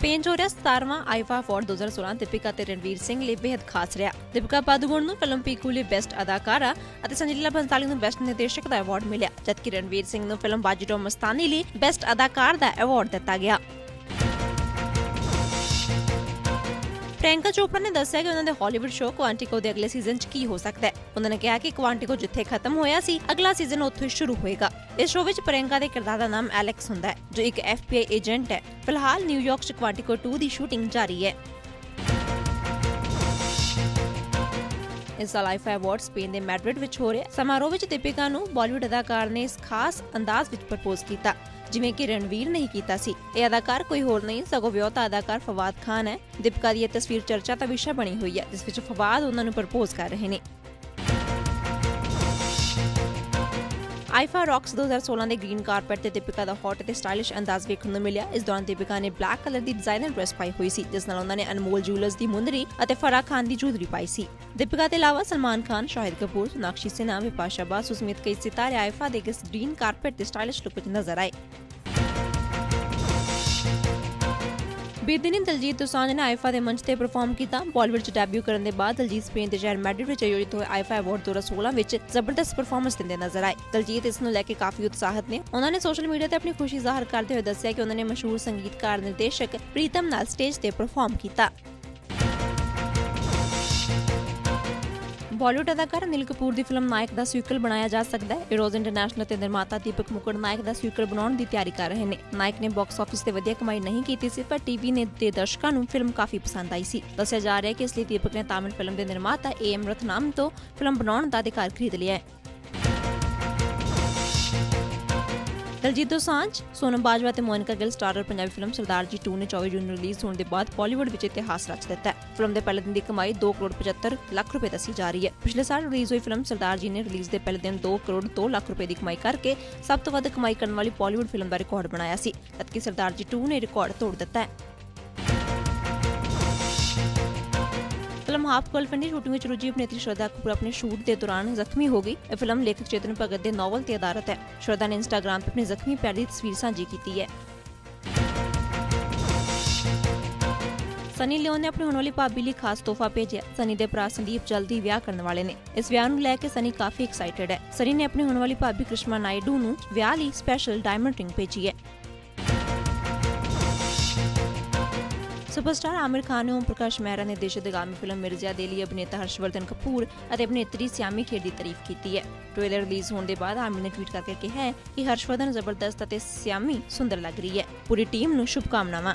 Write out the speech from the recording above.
Spain 'ਚ ਹੋ ਰਿਹਾ 17ਵਾਂ ਆਈਫਾ ਅਵਾਰਡ 2016 ਦੀਪਿਕਾ ਤੇ ਰਣਵੀਰ ਸਿੰਘ ਲਈ ਬੇहद ਖਾਸ ਰਿਹਾ। ਦੀਪਿਕਾ ਪਾਦੂਕੋਣ ਨੂੰ ਫਿਲਮ ਪੀਕੂ ਲਈ ਬੈਸਟ ਅਦਾਕਾਰਾ ਅਤੇ ਸੰਜੀਲਾ ਬੰਸਾਲੀ ਨੂੰ ਬੈਸਟ ਨਿਰਦੇਸ਼ਕ ਦਾ ਅਵਾਰਡ ਮਿਲਿਆ, ਜਦਕਿ ਰਣਵੀਰ ਸਿੰਘ ਨੂੰ ਫਿਲਮ ਬਾਜੀਰਾਓ ਮਸਤਾਨੀ ਲਈ ਬੈਸਟ ਅਦਾਕਾਰ ਦਾ ਅਵਾਰਡ ਦਿੱਤਾ ਗਿਆ। ਪ੍ਰਿਯੰਕਾ ਚੋਪੜਾ ਨੇ ਦੱਸਿਆ ਕਿ ਉਹਨਾਂ ਦੇ ਹਾਲੀਵੁੱਡ ਸ਼ੋਅ ਕੁਆਂਟਿਕੋ ਦੇ ਅਗਲੇ ਸੀਜ਼ਨ 'ਚ ਕੀ ਹੋ ਸਕਦਾ ਹੈ। ਉਹਨਾਂ ਨੇ ਕਿਹਾ ਕਿ ਕੁਆਂਟਿਕੋ ਜਿੱਥੇ ਖਤਮ ਹੋਇਆ ਸੀ, ਅਗਲਾ ਸੀਜ਼ਨ ਉੱਥੋਂ ਹੀ ਸ਼ੁਰੂ ਹੋਏਗਾ। ਇਸ ਸ਼ੋਅ ਵਿੱਚ ਪ੍ਰਿਯੰਕਾ ਦੇ ਕਿਰਦਾਰ ਦਾ ਨਾਮ ਐਲੈਕਸ ਹੁੰਦਾ ਹੈ, ਜੋ ਇੱਕ FBI ਏਜੰਟ ਹੈ। ਫਿਲਹਾਲ ਨਿਊਯਾਰਕ 'ਚ ਕੁਆਂਟਿਕੋ 2 ਦੀ ਸ਼ੂਟਿੰਗ ਜਾਰੀ ਹੈ। ਇਸ ਸਾਲ ਆਈਫਾ ਅਵਾਰਡ ਸਪੇਨ ਦੇ ਮੈਡਰਿਡ ਵਿੱਚ ਹੋ ਰਿਹਾ ਸਮਾਰੋਹ ਵਿੱਚ ਦੀਪਿਕਾ ਨੂੰ ਬਾਲੀਵੁੱਡ ਅਦਾਕਾਰ ਨੇ ਇਸ ਖਾਸ ਅੰਦਾਜ਼ ਵਿੱਚ ਪ੍ਰਪੋਜ਼ ਕੀਤਾ। ਜਿਵੇਂ ਕਿ ਰਣਵੀਰ ਨਹੀਂ ਕੀਤਾ ਸੀ। ਇਹ ਅਦਾਕਾਰ ਕੋਈ ਹੋਰ ਨਹੀਂ, ਸਗੋਂ ਵਿਆਹੁਤਾ ਅਦਾਕਾਰ ਫਵਾਦ ਖਾਨ ਹੈ। ਦੀਪਿਕਾ ਦੀ ਇਹ ਤਸਵੀਰ ਚਰਚਾ ਦਾ ਵਿਸ਼ਾ ਬਣੀ ਹੋਈ ਹੈ, ਜਿਸ ਵਿੱਚ ਫਵਾਦ ਉਹਨਾਂ ਨੂੰ ਪ੍ਰਪੋਜ਼ ਕਰ ਰਹੇ ਨੇ। ਆਈਫਾ ਰੌਕਸ 2016 ਦੇ ਗ੍ਰੀਨ ਕਾਰਪੈਟ ਤੇ ਦੀਪਿਕਾ ਦਾ ਹੌਟ ਤੇ ਸਟਾਈਲਿਸ਼ ਅੰਦਾਜ਼ ਵੇਖਣ ਨੂੰ ਮਿਲਿਆ। ਇਸ ਦੌਰਾਨ ਦੀਪਿਕਾ ਨੇ ਬਲੈਕ ਕਲਰ ਦੀ ਡਿਜ਼ਾਈਨਰ ਡਰੈਸ ਪਾਈ ਹੋਈ ਸੀ, ਜਿਸ ਨਾਲ ਉਹਨਾਂ ਨੇ ਅਨਮੋਲ ਜੂਲਰਸ ਦੀ ਮੁੰਦਰੀ ਅਤੇ ਫਰਾ ਖਾਨ ਦੀ ਜੂਲਰੀ ਪਾਈ ਸੀ। ਦੀਪਿਕਾ ਦੇ ਇਲਾਵਾ ਸਲਮਾਨ ਖਾਨ, ਸ਼ਾਹਿਦ ਕਪੂਰ, ਸੋਨਾਕਸ਼ੀ ਸਿਨਹਾ, ਵਿਪਾਸ਼ਾ ਬਾਸੂ ਸਮੇਤ ਕਈ ਸਿਤਾਰੇ ਆਈਫਾ ਦੇ ਇਸ ਗ੍ਰੀਨ ਕਾਰਪੈਟ ਤੇ ਸਟਾਈਲਿਸ਼ ਲੁੱਕ ਵਿੱਚ ਨਜ਼ਰ ਆਏ। ਬੀਤੇ ਦਿਨ ਦਲਜੀਤ ਦੋਸਾਂਝ ਨੇ ਆਈਫਾ ਦੇ ਮੰਚ ਤੇ ਪਰਫਾਰਮ ਕੀਤਾ। ਬਾਲੀਵੁੱਡ 'ਚ ਡੈਬਿਊ ਕਰਨ ਦੇ ਬਾਅਦ ਦਲਜੀਤ ਸਪੇਨ ਦੇ ਸ਼ਹਿਰ ਮੈਡਰਿਡ ਵਿੱਚ ਆਯੋਜਿਤ ਹੋਏ ਆਈਫਾ ਅਵਾਰਡ 2016 ਵਿੱਚ ਜ਼ਬਰਦਸਤ ਪਰਫਾਰਮੈਂਸ ਦਿੰਦੇ ਨਜ਼ਰ ਆਏ। ਦਲਜੀਤ ਇਸ ਨੂੰ ਲੈ ਕੇ ਕਾਫੀ ਉਤਸ਼ਾਹਿਤ ਨੇ। ਉਹਨਾਂ ਨੇ ਸੋਸ਼ਲ ਮੀਡੀਆ ਤੇ ਆਪਣੀ ਖੁਸ਼ੀ ਜ਼ਾਹਰ ਕਰਦੇ ਹੋਏ ਦੱਸਿਆ ਕਿ ਉਹਨਾਂ ਨੇ ਮਸ਼ਹੂਰ ਸੰਗੀਤਕਾਰ, ਨਿਰਦੇਸ਼ਕ ਪ੍ਰੀਤਮ ਨਾਲ ਸਟੇਜ ਤੇ ਪਰਫਾਰਮ ਕੀਤਾ। ਬਾਲੀਵੁੱਡ ਅਦਾਕਾਰ ਅਨਿਲ ਕਪੂਰ ਦੀ ਫਿਲਮ ਨਾਇਕ ਦਾ ਸੀਕਵਲ ਬਣਾਇਆ ਜਾ ਸਕਦਾ ਹੈ। ਇਰੋਜ਼ ਇੰਟਰਨੈਸ਼ਨਲ ਤੇ ਨਿਰਮਾਤਾ ਦੀਪਕ ਮੁਕੜ ਨਾਇਕ ਦਾ ਸੀਕਵਲ ਬਣਾਉਣ ਦੀ ਤਿਆਰੀ ਕਰ ਰਹੇ ਨੇ। ਨਾਇਕ ਨੇ ਬਾਕਸ ਆਫਿਸ ਤੇ ਵਧੀਆ ਕਮਾਈ ਨਹੀਂ ਕੀਤੀ ਸੀ, ਪਰ ਟੀਵੀ ਨੇ ਦੇ ਦਰਸ਼ਕਾਂ ਨੂੰ ਫਿਲਮ ਕਾਫੀ ਪਸੰਦ ਆਈ ਸੀ। ਦੱਸਿਆ ਜਾ ਰਿਹਾ ਹੈ ਕਿ ਇਸ ਲਈ ਦੀਪਕ ਨੇ ਤਾਮਿਲ ਫਿਲਮ ਦੇ ਨਿਰਮਾਤਾ ਏ ਏਐਮ ਰਥਨਾਮ ਤੋਂ ਫਿਲਮ ਬਣਾਉਣ ਦਾ ਅਧਿਕਾਰ ਖਰੀਦ ਲਿਆ ਹੈ। ਦਲਜੀਤ ਦੋਸਾਂਝ, ਸੋਨਮ ਬਾਜਵਾ ਤੇ ਮੋਨਿਕਾ ਗਿੱਲ ਸਟਾਰਰ ਪੰਜਾਬੀ ਫਿਲਮ ਸਰਦਾਰ ਜੀ 2 ਨੇ 24 ਜੂਨ ਨੂੰ ਰਿਲੀਜ਼ ਹੋਣ ਦੇ ਬਾਅਦ ਬਾਲੀਵੁੱਡ ਵਿੱਚ ਇਤਿਹਾਸ ਰਚ ਦਿੱਤਾ ਹੈ। ਫਿਲਮ ਦੇ ਪਹਿਲੇ ਦਿਨ ਦੀ ਕਮਾਈ 2 ਕਰੋੜ 75 ਲੱਖ ਰੁਪਏ ਦੱਸੀ ਜਾ ਰਹੀ ਹੈ। ਪਿਛਲੇ ਸਾਲ ਰਿਲੀਜ਼ ਹੋਈ ਫਿਲਮ ਸਰਦਾਰ ਜੀ ਨੇ ਰਿਲੀਜ਼ ਦੇ ਪਹਿਲੇ ਦਿਨ 2 ਕਰੋੜ 2 ਲੱਖ ਰੁਪਏ ਦੀ ਕਮਾਈ ਕਰਕੇ ਸਭ ਤੋਂ ਵੱਧ ਕਮਾਈ ਕਰਨ ਵਾਲੀ ਬਾਲੀਵੁੱਡ ਫਿਲਮ ਦਾ ਰਿਕਾਰਡ ਬਣਾਇਆ ਸੀ, ਜਦਕਿ ਸਰਦਾਰ ਜੀ 2 ਨੇ ਰਿਕਾਰਡ ਤੋੜ ਦਿੱਤਾ ਹੈ। ਫਿਲਮ ਹਾਫ ਗਰਲਫ੍ਰੈਂਡ ਦੀ ਸ਼ੂਟਿੰਗ ਵਿੱਚ ਰੁੱਝੀ ਅਭਿਨੇਤਰੀ ਸ਼ਰਦਾ ਕਪੂਰ ਆਪਣੇ ਸ਼ੂਟ ਦੇ ਦੌਰਾਨ ਜ਼ਖਮੀ ਹੋ ਗਈ। ਇਹ ਫਿਲਮ ਲੇਖਕ ਚੇਤਨ ਭਗਤ ਦੇ ਨੋਵਲ ਤੇ ਆਧਾਰਿਤ ਹੈ। ਸ਼ਰਦਾ ਨੇ ਇੰਸਟਾਗ੍ਰam ਤੇ ਆਪਣੀ ਜ਼ਖਮੀ ਪੈਰ ਦੀ ਤਸਵੀਰ ਸਾਂਝੀ ਕੀਤੀ ਹੈ। ਸਨੀ ਲਿਓਨ ਨੇ ਆਪਣੀ ਹੋਣ ਵਾਲੀ ਭਾਬੀ ਲਈ ਖਾਸ ਤੋਹਫਾ ਭੇਜਿਆ। ਸਨੀ ਦੇ ਭਰਾ ਸੰਦੀਪ ਜਲਦੀ ਵਿਆਹ ਕਰਨ ਵਾਲੇ ਨੇ। ਇਸ ਵਿਆਹ ਨੂੰ ਲੈ ਕੇ ਸਨੀ ਕਾਫੀ ਐਕਸਾਈਟਿਡ ਹੈ। ਸਨੀ ਨੇ ਆਪਣੀ ਹੋਣ ਵਾਲੀ ਭਾਬੀ ਕ੍ਰਿਸ਼ਮਾ ਨਾਇਡੂ ਨੂੰ ਵਿਆਹ ਲਈ ਸਪੈਸ਼ਲ ਡਾਇਮੰਡ ਰਿੰਗ ਭੇਜੀ ਹੈ। ਸੁਪਰਸਟਾਰ ਆਮਿਰ ਖਾਨ ਨੇ ਓਮ ਪ੍ਰਕਾਸ਼ ਮਹਿਰਾ ਨੇ ਦੇਸ਼ ਆਗਾਮੀ ਫਿਲਮ ਮਿਰਜ਼ਾ ਦੇ ਲਈ ਅਭਿਨੇਤਾ ਹਰਸ਼ਵਰਧਨ ਕਪੂਰ ਅਤੇ ਅਭਿਨੇਤਰੀ ਸਿਆਮੀ ਖੇਰ ਦੀ ਤਾਰੀਫ ਕੀਤੀ ਹੈ। ਟ੍ਰੇਲਰ ਰਿਲੀਜ਼ ਹੋਣ ਦੇ ਬਾਅਦ ਆਮਿਰ ਨੇ ਟਵੀਟ ਕਰਕੇ ਕਿਹਾ ਹੈ ਕਿ ਹਰਸ਼ਵਰਧਨ ਜ਼ਬਰਦਸਤ ਅਤੇ ਸਿਆਮੀ ਸੁੰਦਰ ਲੱਗ ਰਹੀ ਹੈ। ਪੂਰੀ ਟੀਮ ਨੂੰ ਸ਼ੁਭਕਾਮਨਾਵਾਂ।